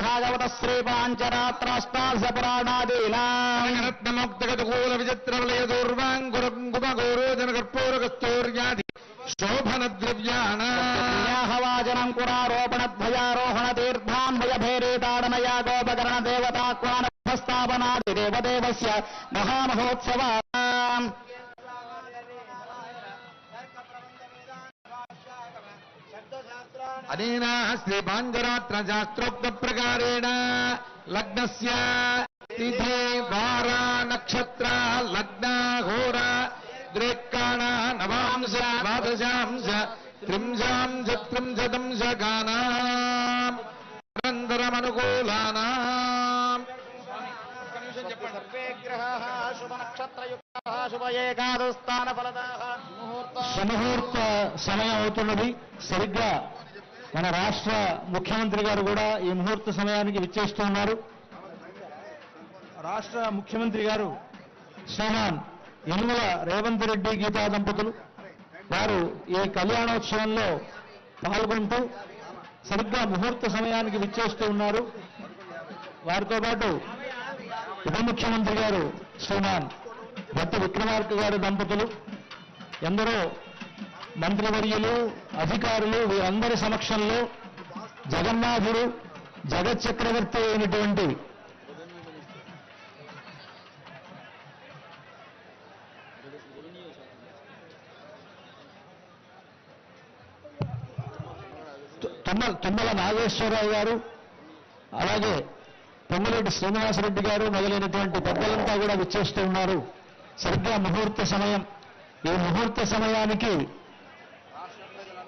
भागवत श्री पांचरात्राष्टापुराणादीनात्मोक्तकूल विचित्र दुर्वांगुरगुमगौरोजनकर्पूरकस्तूर्याधि शोभनद्रव्याणाहवाचनं कुरारोपणद्वयारोहण तीर्थान्भयभेरेताडनया गोपकरण देवता कुरानस्थापनादिदेवदेवस्य महामहोत्सवा అనేనా శ్రీ భాంగరాత్ర శాస్త్రోక్త ప్రకారేణ లగ్నస్య తిథి వార నక్షత్ర లగ్న ఘోర ద్రేక్కాణ నవాంశ ద్వాదశాంశ త్రింశాంశ త్రింశదంశ గానా చెప్పండి. సర్వే గ్రహాः శుభ నక్షత్రయుక్త సమహూర్త సమయం అవుతున్నది. సరిగ్గా మన రాష్ట్ర ముఖ్యమంత్రి గారు కూడా ఈ ముహూర్త సమయానికి విచ్చేస్తున్నారు రాష్ట్ర ముఖ్యమంత్రి గారు శ్రీమాన్ యనుమల రేవంత్ రెడ్డి గీతా దంపతులు వారు ఈ కళ్యాణోత్సవంలో పాల్గొంటూ సరిగ్గా ముహూర్త సమయానికి విచ్చేస్తూ ఉన్నారు. వారితో పాటు ఉప ముఖ్యమంత్రి గారు శ్రీమాన్ భర్త విక్రమార్క గారి దంపతులు ఎందరో మంత్రివర్యులు అధికారులు వీరందరి సమక్షంలో జగన్నాథుడు జగత్ చక్రవర్తి అయినటువంటి తుమ్మల తుమ్మల నాగేశ్వరరావు గారు అలాగే పొంగులేటి శ్రీనివాసరెడ్డి గారు మొదలైనటువంటి పెద్దలంతా కూడా విచ్చేస్తూ ఉన్నారు. సరిగ్గా ముహూర్త సమయం ఈ ముహూర్త సమయానికి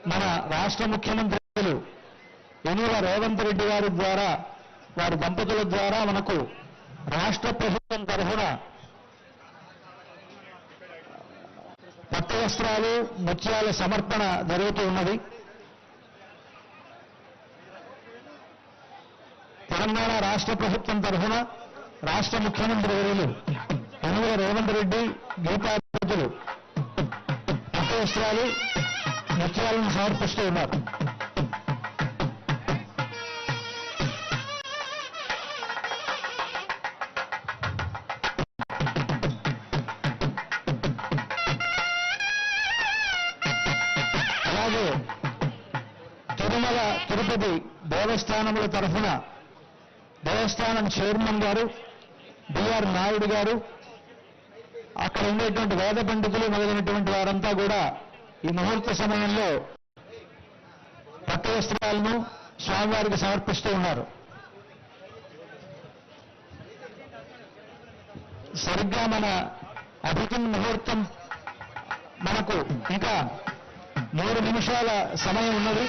మన రాష్ట్ర ముఖ్యమంత్రులు యనుల రేవంత్ రెడ్డి గారి ద్వారా వారి దంపతుల ద్వారా మనకు రాష్ట్ర ప్రభుత్వం తరఫున పట్టు వస్త్రాలు ముత్యాల సమర్పణ జరుగుతూ ఉన్నది. తెలంగాణ రాష్ట్ర ప్రభుత్వం తరఫున రాష్ట్ర ముఖ్యమంత్రి వర్యులు యనుమల రేవంత్ రెడ్డి గీతాధిపతులు పట్టు వస్త్రాలు ముత్యాలను సమర్పిస్తూ ఉన్నారు. అలాగే తిరుమల తిరుపతి దేవస్థానముల తరఫున దేవస్థానం చైర్మన్ గారు బిఆర్ నాయుడు గారు అక్కడ ఉండేటువంటి వేద పండితులు మొదలైనటువంటి వారంతా కూడా ఈ ముహూర్త సమయంలో పట్టవస్త్రాలను స్వామివారికి సమర్పిస్తూ ఉన్నారు. సరిగ్గా మన అభిజిన్ ముహూర్తం మనకు ఇంకా మూడు నిమిషాల సమయం ఉన్నది.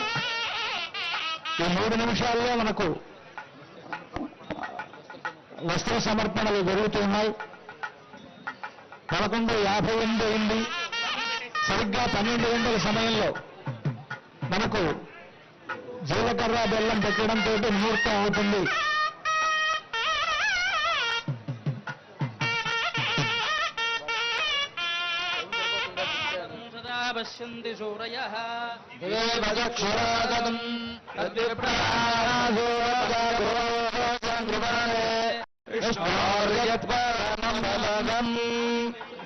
ఈ మూడు నిమిషాల్లో మనకు వస్త్ర సమర్పణలు జరుగుతూ ఉన్నాయి. పదకొండు యాభై ఎనిమిది అయింది సరిగ్గా పన్నెండు గంటల సమయంలో మనకు జీలకర్ర బెల్లం పెట్టడంతో ముహూర్తం అవుతుంది. సదా పశ్యంతి శౌరయః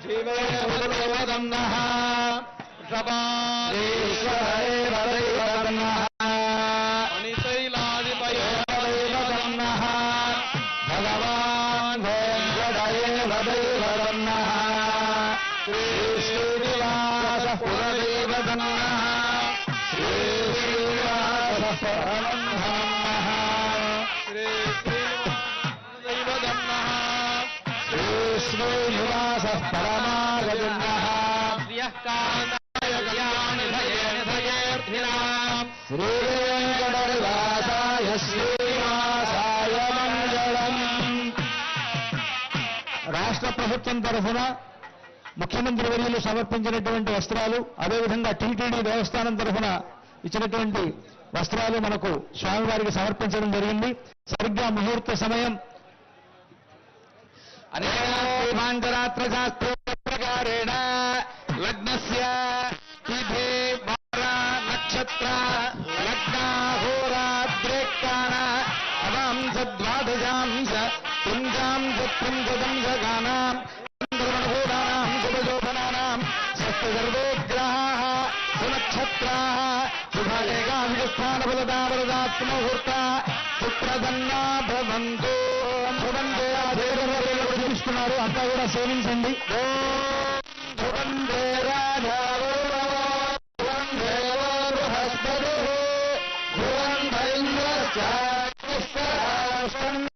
जीवे हृदयवदन्नः सपादेश्वरे రాష్ట్ర ప్రభుత్వం తరఫున ముఖ్యమంత్రి వర్యులు సమర్పించినటువంటి వస్త్రాలు అదేవిధంగా టీటీడీ దేవస్థానం తరఫున ఇచ్చినటువంటి వస్త్రాలు మనకు స్వామివారికి సమర్పించడం జరిగింది. సరిగ్గా ముహూర్త సమయం అనేకాంతరాత్ర శాస్త్ర ప్రకారేణ లగ్నస్య నక్షత్ర లగ్న అవాంశ ద్వాదశాంశ త్రింశాంశ త్రింశదంశ గానాం ధర్మణభూతానాం శుభశోభనానాం స్వస్థగర్భోగ్రహాः సునక్షత్రాः శుభాలేకాభిస్థానఫలదా వరదాత్మముహూర్త పుత్రదన్నా భవంతు భవంతే చూపిస్తున్నారు అంతా కూడా సేవించండి భవంతే రాజా బృహస్పతి భువంత రామచంద్ర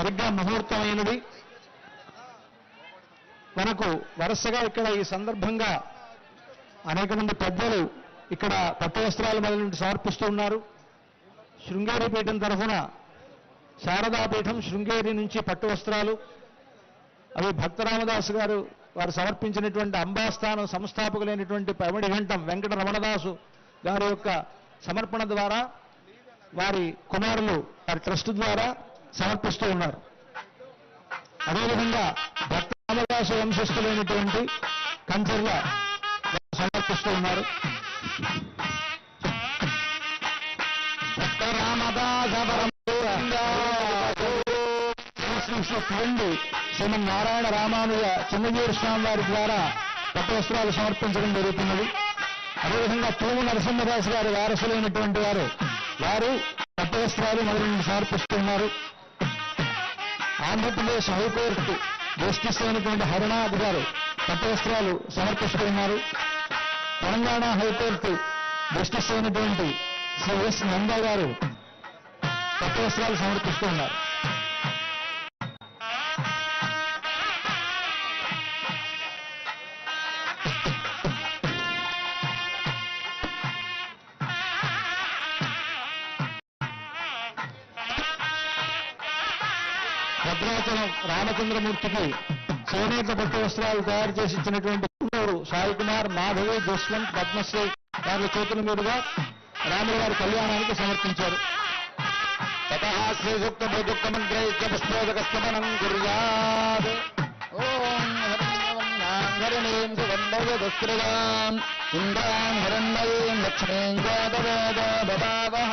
సరిగ్గా ముహూర్తం అయినది. మనకు వరుసగా ఇక్కడ ఈ సందర్భంగా అనేక మంది పెద్దలు ఇక్కడ పట్టు వస్త్రాలు మొదలు సమర్పిస్తూ ఉన్నారు. శృంగేరి పీఠం తరఫున శారదాపీఠం శృంగేరి నుంచి పట్టు వస్త్రాలు అవి భక్తరామదాసు గారు వారు సమర్పించినటువంటి అంబాస్థానం సంస్థాపకులైనటువంటి పమిడి ఘంటం వెంకట రమణదాసు గారి యొక్క సమర్పణ ద్వారా వారి కుమారులు వారి ట్రస్ట్ ద్వారా సమర్పిస్తూ ఉన్నారు. అదేవిధంగా భక్త రామదాసు వంశస్థులైనటువంటి కంచర్ల సమర్పిస్తూ ఉన్నారు. రామదాస శ్రీ తండ్రి శ్రీమన్ నారాయణ రామానుజ చిన్నజీవి స్వామి వారి ద్వారా పట్టు వస్త్రాలు సమర్పించడం జరుగుతున్నది. అదేవిధంగా తూము నరసింహదాస్ గారి వారసులైనటువంటి వారు వారు పట్టు వస్త్రాలు మొదలైన సమర్పిస్తున్నారు ఆంధ్రప్రదేశ్ హైకోర్టు జస్టిస్ అయినటువంటి హరినాథ్ గారు పట్టవస్త్రాలు సమర్పిస్తున్నారు. తెలంగాణ హైకోర్టు జస్టిస్ అయినటువంటి శ్రీ ఎస్ నందా గారు పట్టవస్త్రాలు సమర్పిస్తున్నారు. భద్రాచలం రామచంద్రమూర్తికి చేనేత పట్టు వస్త్రాలు తయారు చేసి ఇచ్చినటువంటి కుమ్మూరు సాయి కుమార్ మాధవి జస్వంత్ పద్మశ్రీ వారి చేతుల మీదుగా రాముల గారి కళ్యాణానికి సమర్పించారు. శ్రీసూక్త భూదుక్త మంత్రైక్య పుష్పోదకస్తమనం కుర్యాత్. ఓం హరణీం సుగంధవదస్త్రయాం ఇంద్రాం హరణీం లక్ష్మీం జాతవేద బదావహ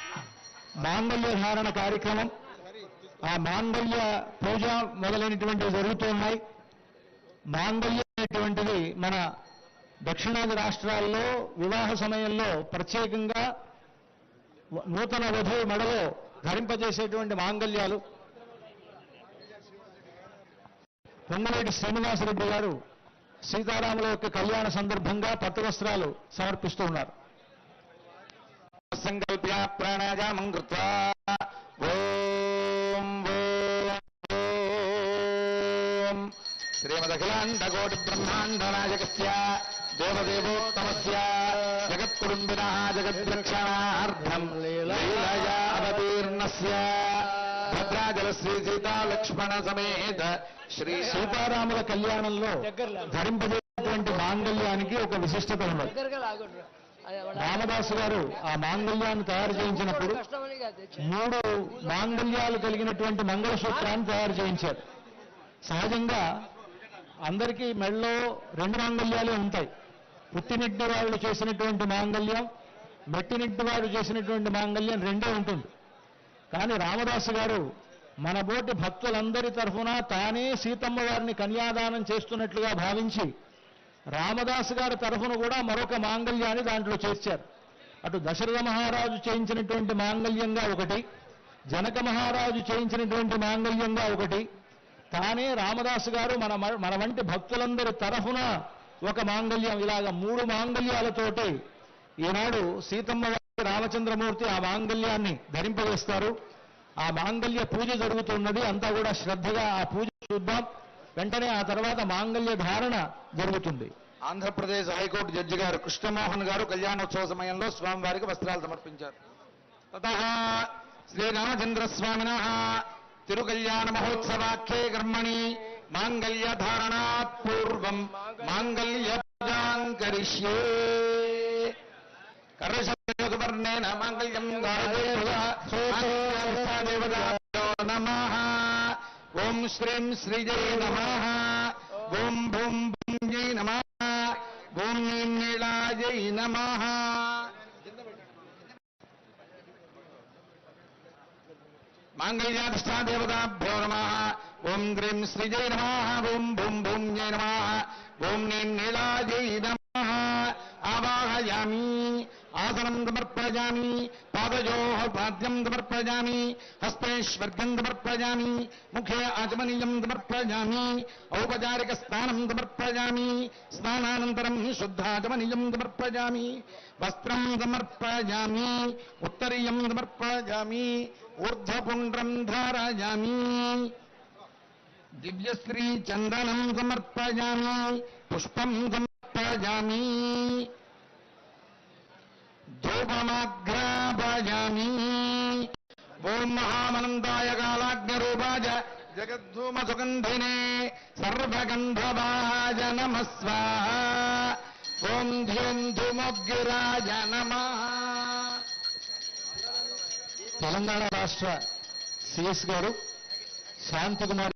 మాంగళ్య ధారణ కార్యక్రమం ఆ మాంగళ్య పూజ మొదలైనటువంటివి జరుగుతూ ఉన్నాయి. మాంగళ్యం అనేటువంటిది మన దక్షిణాది రాష్ట్రాల్లో వివాహ సమయంలో ప్రత్యేకంగా నూతన వధువు మెడలో ధరింపజేసేటువంటి మాంగళ్యాలు పొంగలేటి శ్రీనివాసరెడ్డి గారు సీతారాముల యొక్క కళ్యాణ సందర్భంగా పట్టు వస్త్రాలు సమర్పిస్తూ ఉన్నారు. సంకల్ప్య ప్రాణాయామం కృత్వా ఓం ఓం శ్రీమదఖిలాండకోటి బ్రహ్మాండ నాయకస్య దేవదేవోత్తమస్య జగత్కుటుంబినः జగద్రక్షణార్థం లీలయా అవతీర్ణస్య భద్రాచల శ్రీ సీతా లక్ష్మణ సమేత శ్రీ సీతారాముల కళ్యాణంలో ధరింపజేటువంటి మాంగళ్యానికి ఒక విశిష్టత ఉన్నది. రామదాస్ రామదాసు గారు ఆ మాంగళ్యాన్ని తయారు చేయించినప్పుడు మూడు మాంగళ్యాలు కలిగినటువంటి మంగళసూత్రాన్ని తయారు చేయించారు. సహజంగా అందరికీ మెళ్ళలో రెండు మాంగళ్యాలే ఉంటాయి. పుట్టినింటి వాళ్ళు చేసినటువంటి మాంగళ్యం మెట్టినింటి వాడు చేసినటువంటి మాంగళ్యం రెండే ఉంటుంది. కానీ రామదాసు గారు మన బోటి భక్తులందరి తరఫున తానే సీతమ్మ వారిని కన్యాదానం చేస్తున్నట్లుగా భావించి రామదాస్ గారి తరఫున కూడా మరొక మాంగళ్యాన్ని దాంట్లో చేర్చారు. అటు దశరథ మహారాజు చేయించినటువంటి మాంగళ్యంగా ఒకటి జనక మహారాజు చేయించినటువంటి మాంగళ్యంగా ఒకటి తానే రామదాసు గారు మన మన వంటి భక్తులందరి తరఫున ఒక మాంగళ్యం ఇలాగ మూడు మాంగళ్యాలతోటి ఈనాడు సీతమ్మ రామచంద్రమూర్తి ఆ మాంగళ్యాన్ని ధరింపవేస్తారు ఆ మాంగళ్య పూజ జరుగుతున్నది అంతా కూడా శ్రద్ధగా ఆ పూజ చూద్దాం. వెంటనే ఆ తర్వాత మాంగళ్య ధారణ జరుగుతుంది. ఆంధ్రప్రదేశ్ హైకోర్టు జడ్జి గారు కృష్ణమోహన్ గారు కళ్యాణోత్సవ సమయంలో స్వామివారికి వస్త్రాలు సమర్పించారు. తత శ్రీరామచంద్ర స్వామిన తిరుకల్యాణ మహోత్సవాఖ్యే కర్మణి మాంగళ్య ధారణాత్ పూర్వం మాంగళ్య కరిష్యే. మాంగళ్యం దేవతాభ్యో నమః ఓం శ్రీం శ్రీజయ నమః ఓం భూం భూం జై నమః ఓం నీం నీళాజై నమః మాంగళ్యాధిష్టాదేవతాభ్యో నమ ఓం గ్రీం శ్రీజై నమ ఓం భూం భూం జై నమ ఓం నీం నీళాజై నమ आवाहयामी आसनम समर्पया पादजो पाद्यम समर्पयामी हस्तेश्वर्गम समर्पया मुखे आचमनीय समर्पया औपचारिक स्नानम समर्पयामी स्नानानंतरम शुद्धाचमनीयम समर्पयामी वस्त्रम समर्पयामी उत्तरीयम समर्पयामी ऊर्ध्वपुंड्रम धारायामी दिव्यश्री चंदनम समर्पया पुष्प భజమి. ధూపమాఘ్రాపయామి ఓం మహామనందాయ కాలాగ్నిరూపాయ జగద్ధూమ సుగంధినే సర్వగంధవాయ నమ స్వాహ ఓం ధ్యూం ధూమోగ్గిరాయ నమ తెలంగాణ రాష్ట్ర సిఎస్ గారు శాంతికుమార్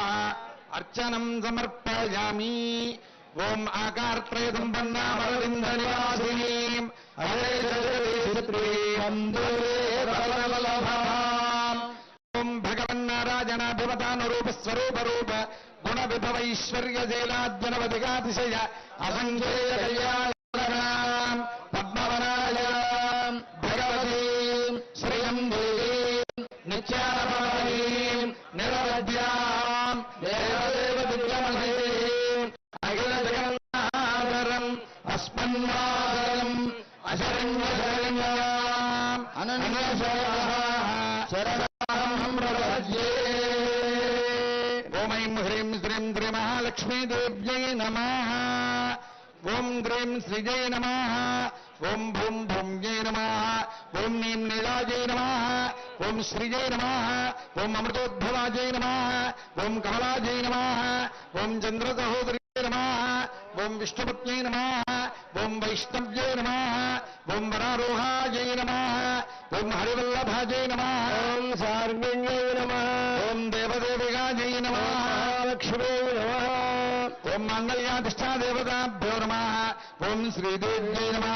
அர்ச்சனம் சமர்ப்பயாமி. ஓம் ஆகார்த்ரயதம் பண்ணாமரவிந்த நிவாசினீம் ஓம் பகவன் நாராஜன பிவதானுரூப ஸ்வரூப ரூப குண விபவ ஐஸ்வர்ய ஜேலாத்யனவதிகாதிசய அசஞ்சேய கல்யாண பத்மவராயாம் பகவதீம் ஸ்ரீயம் தேவீம் நிரவத்ய శరణం ప్రపద్యే ఓం హ్రీం శ్రీం శ్రీ మహాలక్ష్మీదేవ్యై నమ. ఓం గ్రీం శ్రీజై నమ. ఓం భూం భూమ్యై జై నమ. ఓం నీం నీలాజై నమ. ఓం శ్రీజై నమ. ఓం అమృతోద్భవాజై నమ. ఓం కమలాజై నమ. ఓం చంద్రసహోదరి నమ. ఓం విష్ణుపత్యై నమ. ఓం వైష్ణవ్యై నమ. ఓం వరారోహాజై నమ. ఓం హరివల్లభాజై నమ. ఓం సార్వణ్యై నమ. ఓం దేవదేవిగాజై నమ. లక్ష్మీ నమ. ఓం మంగళ్యాధిష్టాదేవతాభ్యో నమ. ఓం శ్రీదేవ్యై నమ.